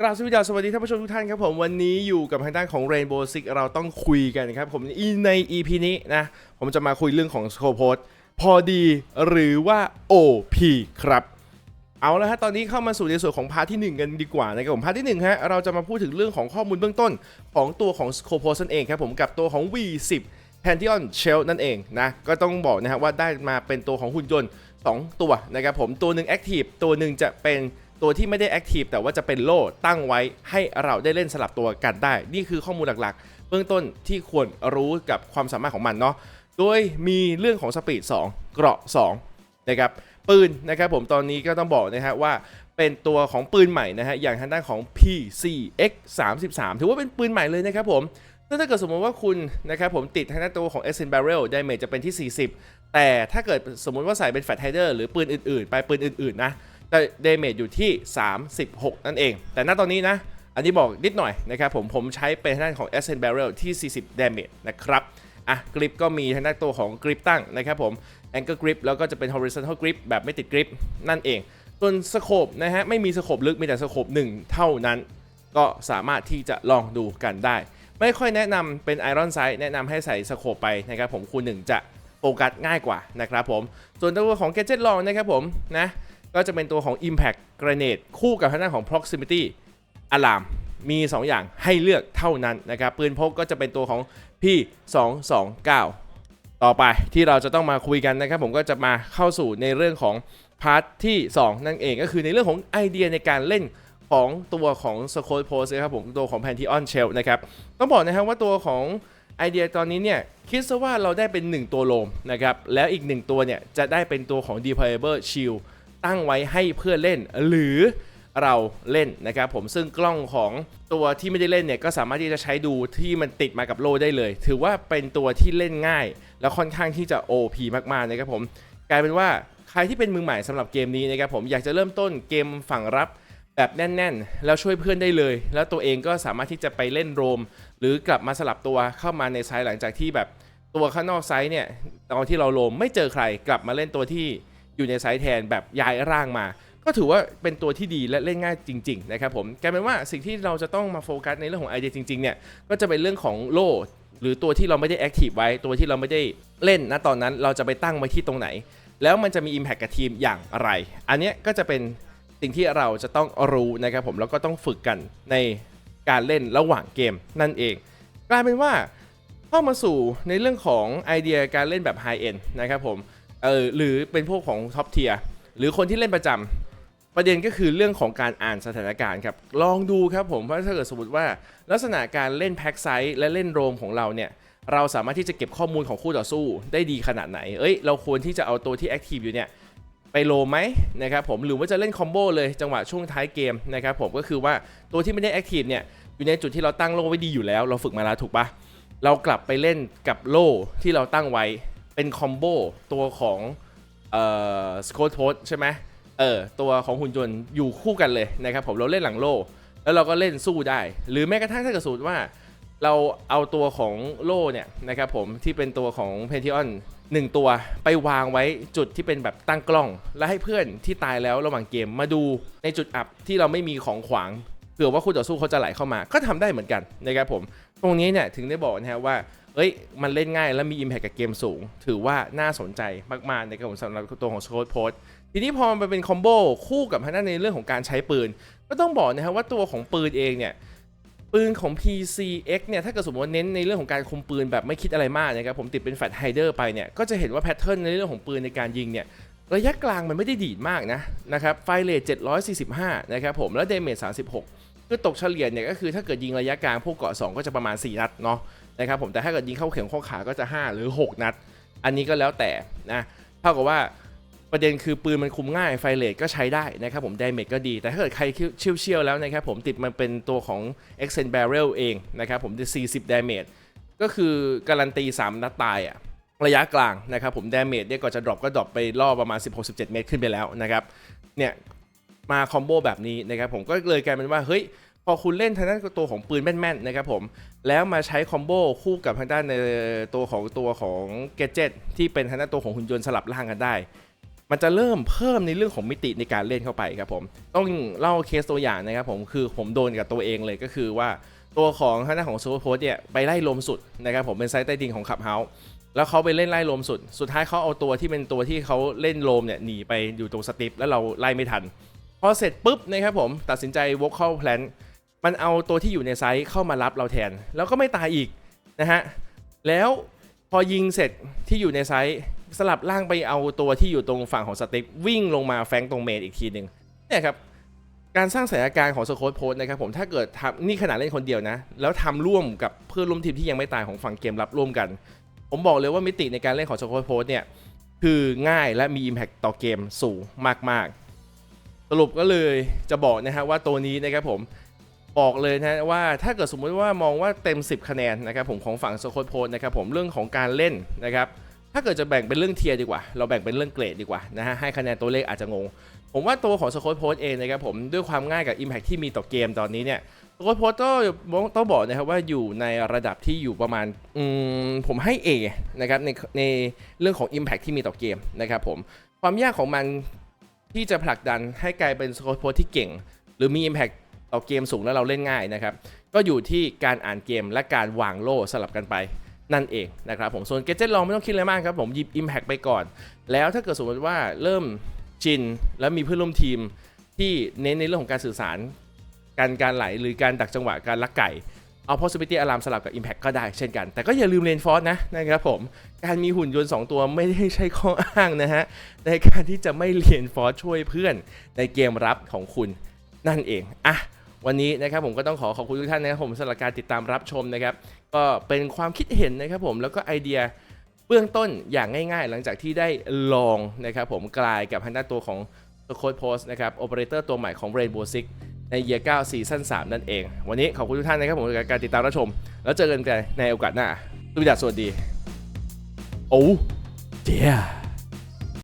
กราบสวัสดีสวัสดีท่านผู้ชมทุกท่านครับผมวันนี้อยู่กับทางด้านของ Rainbow Six เราต้องคุยกันครับผมใน EP นี้นะ ผมจะมาคุยเรื่องของ s c o p o s พอดีหรือว่า OP ครับ เอาละฮะตอนนี้เข้ามาสู่ในส่วนของพาร์ทที่ 1 กันดีกว่านะครับผมพาร์ทที่1ฮะเราจะมาพูดถึงเรื่องของข้อมูลเบื้องต้นของตัวของ s c o p o s นั่นเองครับผมกับตัวของ V10 Pantheon Shell นั่นเองนะก็ต้องบอกนะฮะว่าได้มาเป็นตัวของหุ่นยนต์ 2 ตัวนะครับผมตัวหนึ่ง Active ตัวหนึ่งจะเป็น ตัวที่ไม่ได้ Active แต่ว่าจะเป็นโล่ตั้งไว้ให้เราได้เล่นสลับตัวกันได้ นี่คือข้อมูลหลักๆ เบื้องต้นที่ควรรู้กับความสามารถของมันเนาะโดยมีเรื่องของสปีด 2 เกราะ2นะครับปืนนะครับผมตอนนี้ก็ต้องบอกนะฮะว่าเป็นตัวของปืนใหม่นะฮะอย่างทางด้านของ PCX 33ถือว่าเป็นปืนใหม่เลยนะครับผมถ้าเกิดสมมติว่าคุณนะครับผมติดทางด้านตัวของ s n Barrel Damage จะเป็นที่ 40 แต่ถ้าเกิดสมมติว่าใส่เป็น Fat Hider หรือปืนอื่นๆ ไปปืนอื่นๆนะ แต่ Damage อยู่ที่ 36 นั่นเอง แต่ณตอนนี้นะ อันนี้บอกนิดหน่อยนะครับผม ผมใช้เป็นทางด้านของ s n Barrel ที่ 40 Damage นะครับ อะกริปก็มีทางด้านตัวของกริปตั้งนะครับผม Anchor Grip แล้วก็จะเป็น Horizontal Grip แบบไม่ติดกริปนั่นเอง ส่วนสโคปนะฮะ ไม่มีสโคปลึก มีแต่สโคป1 เท่านั้น ก็สามารถที่จะลองดูกันได้ ไม่ค่อยแนะนำเป็นไอรอนไซส์แนะนำให้ใส่สโคปไปนะครับผมคูณหนึ่งจะโฟกัสง่ายกว่านะครับผม ส่วนตัวของ Gadget ลองนะครับผมนะ ก็จะเป็นตัวของ Impact Grenade คู่กับทางด้านของ Proximity Alarm มี 2 อย่างให้เลือกเท่านั้นนะครับ ปืนพกก็จะเป็นตัวของ P229 ต่อไปที่เราจะต้องมาคุยกันนะครับ ผมก็จะมาเข้าสู่ในเรื่องของพาร์ทที่ 2 นั่นเองก็คือในเรื่องของไอเดียในการเล่นของตัวของ s c o t Post นะครับผมตัวของ Pantheon Shell นะครับต้องบอกนะครับว่าตัวของไอเดียตอนนี้เนี่ย คิดซะว่าเราได้เป็น 1 ตัวโลมนะครับ แล้วอีก 1 ตัวเนี่ย จะได้เป็นตัวของ Deployable Shield ตั้งไว้ให้เพื่อเล่น หรือเราเล่นนะครับผมซึ่งกล้องของตัวที่ไม่ได้เล่นเนี่ยก็สามารถที่จะใช้ดูที่มันติดมากับโลได้เลย ถือว่าเป็นตัวที่เล่นง่าย แล้วค่อนข้างที่จะ OP มากๆนะครับผมกลายเป็นว่าใครที่เป็นมือใหม่สำหรับเกมนี้นะครับผมอยากจะเริ่มต้นเกมฝั่งรับแบบแน่น ๆ แล้วช่วยเพื่อนได้เลย แล้วตัวเองก็สามารถที่จะไปเล่นโรม หรือกลับมาสลับตัวเข้ามาในไซส์หลังจากที่แบบตัวข้างนอกไซส์เนี่ยตอนที่เราโรมไม่เจอใครกลับมาเล่นตัวที่ อยู่ในไซส์แทนแบบย้ายร่างมา ก็ถือว่าเป็นตัวที่ดีและเล่นง่ายจริง ๆ นะครับผมกลายเป็นว่าสิ่งที่เราจะต้องมาโฟกัสในเรื่องของไอเดียจริงๆเนี่ยก็จะเป็นเรื่องของโล่หรือตัวที่เราไม่ได้แอคทีฟไว้ตัวที่เราไม่ได้เล่นนะตอนนั้นเราจะไปตั้งไว้ที่ตรงไหน แล้วมันจะมี Impact กับทีมอย่างไร อันนี้ก็จะเป็นสิ่งที่เราจะต้องรู้นะครับผมแล้วก็ต้องฝึกกันในการเล่นระหว่างเกมนั่นเอง กลายเป็นว่าเข้ามาสู่ในเรื่องของไอเดียการเล่นแบบไฮเอ็นนะครับผม เออหรือเป็นพวกของท็อปเทียหรือคนที่เล่นประจำประเด็นก็คือเรื่องของการอ่านสถานการณ์ครับ ลองดูครับผมว่าถ้าเกิดสมมติว่าลักษณะการเล่นแพ็กไซส์และเล่นโรมของเราเนี่ยเราสามารถที่จะเก็บข้อมูลของคู่ต่อสู้ได้ดีขนาดไหน เอ้ย เราควรที่จะเอาตัวที่แอคทีฟอยู่เนี่ยไปโลมไหมนะครับผม หรือว่าจะเล่นคอมโบเลยจังหวะช่วงท้ายเกมนะครับผม ก็คือว่าตัวที่ไม่ได้แอคทีฟเนี่ยอยู่ในจุดที่เราตั้งโลไว้ดีอยู่แล้ว เราฝึกมาแล้วถูกปะเรากลับไปเล่นกับโล่ที่เราตั้งไว้ เป็นคอมโบตัวของเอ่อสโคตโพสใช่ไหมเออตัวของหุ่นยนต์อยู่คู่กันเลยนะครับผมเราเล่นหลังโล่แล้วเราก็เล่นสู้ได้ หรือแม้กระทั่งถ้าเกิดสมมติว่าเราเอาตัวของโล่เนี่ยนะครับผมที่เป็นตัวของเพนทิออนหนึ่งตัวไปวางไว้จุดที่เป็นแบบตั้งกล้อง แล้วให้เพื่อนที่ตายแล้วระหว่างเกมมาดูในจุดอับที่เราไม่มีของขวางเผื่อว่าคู่ต่อสู้เขาจะไหลเข้ามา ก็ทำได้เหมือนกันนะครับผม ตรงนี้เนี่ยถึงได้บอกนะฮะว่า เอ้ย มันเล่นง่ายและมี Impact กับเกมสูง ถือว่าน่าสนใจมาก ๆ ในะครับผมสำหรับตัวของ s c o t Post ทีนี้พอมันเป็นคอมโบคู่กับทางด้านในเรื่องของการใช้ปืน ก็ต้องบอกนะครับว่าตัวของปืนเองเนี่ยปืนของ PCX เนี่ยถ้าเกิดสมมติว่าเน้นในเรื่องของการคุมปืนแบบไม่คิดอะไรมากนะครับผมติดเป็นแฟลชไฮเดอร์ไปเนี่ยก็จะเห็นว่าแพทเทิร์นในเรื่องของปืนในการยิงเนี่ยระยะกลางมันไม่ได้ดีดมากนะนะครับไฟเรท745 นะครับผมแล้วเดเมจ36 คือตกเฉลี่ยเนี่ยก็คือถ้าเกิดยิงระยะกลางพวกเกาะ2ก็จะประมาณ 4 นัดเนาะ นะครับผมแต่ถ้าเกิดยิงเข้าเข็มข้อขาก็จะ 5 หรือ 6 นัด อันนี้ก็แล้วแต่นะเท่ากับว่าประเด็นคือปืนมันคุมง่ายไฟเรทก็ใช้ได้นะครับผมดาเมจก็ดี แต่ถ้าเกิดใครเชี่ยวเชี่ยวๆแล้วนะครับผมติดมันเป็นตัวของ e x c e n Barrel เองนะครับผมจะ40 damage ก็คือการันตี 3 นัดตายอะระยะกลางนะครับผมดาเมจเนี่ยก่อนจะดรอปก็ดรอปไปล่อประมาณ 16-17 เมตรขึ้นไปแล้วนะครับเนี่ยมาคอมโบแบบนี้นะครับผมก็เลยกลายเป็นว่าเฮ้ย พอคุณเล่นทางด้านตัวของปืนแม่นๆนะครับผมแล้วมาใช้คอมโบคู่กับทางด้านในตัวของตัวของเกจ t ที่เป็นทางด้านตัวของหุ่นยนต์สลับร่างกันได้ มันจะเริ่มเพิ่มในเรื่องของมิติในการเล่นเข้าไปครับผมต้องเล่าเคสตัวอย่างนะครับผมคือผมโดนกับตัวเองเลยก็คือว่าตัวของทางด้านของซูเปอร์โพสเนี่ยไปไล่ลมสุดนะครับผมเป็นไซต์ใต้ดินของขับเฮาส์แล้วเขาไปเล่นไล่ลมสุด สุดท้ายเขาเอาตัวที่เป็นตัวที่เขาเล่นลมเนี่ยหนีไปอยู่ตรงสติปแล้วเราไล่ไม่ทันพอเสร็จปุ๊บนะครับผมตัดสินใจวกเข้าแพลน มันเอาตัวที่อยู่ในไซต์เข้ามารับเราแทน แล้วก็ไม่ตายอีกนะฮะแล้วพอยิงเสร็จที่อยู่ในไซต์สลับล่างไปเอาตัวที่อยู่ตรงฝั่งของสติปวิ่งลงมาแฟงตรงเมนอีกทีหนึ่งเนี่ยครับการสร้างสถานการณ์ของสโคตโพสนะครับผมถ้าเกิดทำนี่ขนาดเล่นคนเดียวนะ แล้วทำร่วมกับเพื่อนร่วมทีมที่ยังไม่ตายของฝั่งเกมรับร่วมกัน ผมบอกเลยว่ามิติในการเล่นของสโคตโพสเนี่ยคือง่ายและมี Impact ต่อเกมสูงมากๆ สรุปก็เลยจะบอกนะฮะว่าตัวนี้นะครับผม บอกเลยนะว่าถ้าเกิดสมมุติว่ามองว่าเต็ม 10 คะแนนนะครับผมของฝั่งสโคตโพสนะครับผมเรื่องของการเล่นนะครับถ้าเกิดจะแบ่งเป็นเรื่องเทียร์ดีกว่า เราแบ่งเป็นเรื่องเกรดดีกว่านะฮะให้คะแนนตัวเลขอาจจะงง ผมว่าตัวของสโคตโพสเองนะครับผมด้วยความง่ายกับ Impact ที่มีต่อเกมตอนนี้เนี่ยสโคตโพสก็ต้องบอกนะครับว่าอยู่ในระดับที่อยู่ประมาณอืมผมให้ A นะครับในในเรื่องของ Impact ที่มีต่อเกมนะครับผมความยากของมันที่จะผลักดันให้กลายเป็นสกอตโพสที่เก่ง หรือมี Impact ต่อเกมสูงแล้วเราเล่นง่ายนะครับ ก็อยู่ที่การอ่านเกมและการวางโล่สลับกันไปนั่นเองนะครับผมส่วนเกจเจ็ตลองไม่ต้องคิดอะไรมากครับผมหยิบ Impact ไปก่อน แล้วถ้าเกิดสมมติว่าเริ่มชินแล้วมีเพื่อนร่วมทีมที่เน้นในเรื่องของการสื่อสาร การการไหลหรือการดักจังหวะการลักไก่เอา possibility alarm สลับกับ impact ก็ได้เช่นกัน แต่ก็อย่าลืม reinforce นะนะครับผม การมีหุ่นยนต์ 2 ตัวไม่ได้ใช่ข้ออ้างนะฮะ ในการที่จะไม่ reinforce ช่วยเพื่อนในเกมรับของคุณนั่นเอง อะ วันนี้นะครับผมก็ต้องขอขอบคุณทุกท่านนะครับผมสำหรับการติดตามรับชมนะครับ ก็เป็นความคิดเห็นนะครับผมแล้วก็ไอเดียเบื้องต้นอย่างง่ายๆ หลังจากที่ได้ลองนะครับผมกลายกับทางด้านตัวของ The Code Post นะครับโอเปอเรเตอร์ตัวใหม่ของ Rainbow Six ใน Year 9ซีซั่น3นั่นเอง วันนี้ขอบคุณทุกท่านนะครับผมในการติดตามรับชม แล้วเจอกันในโอกาสหน้าสวัสดีสวัสดี โอ้เดีย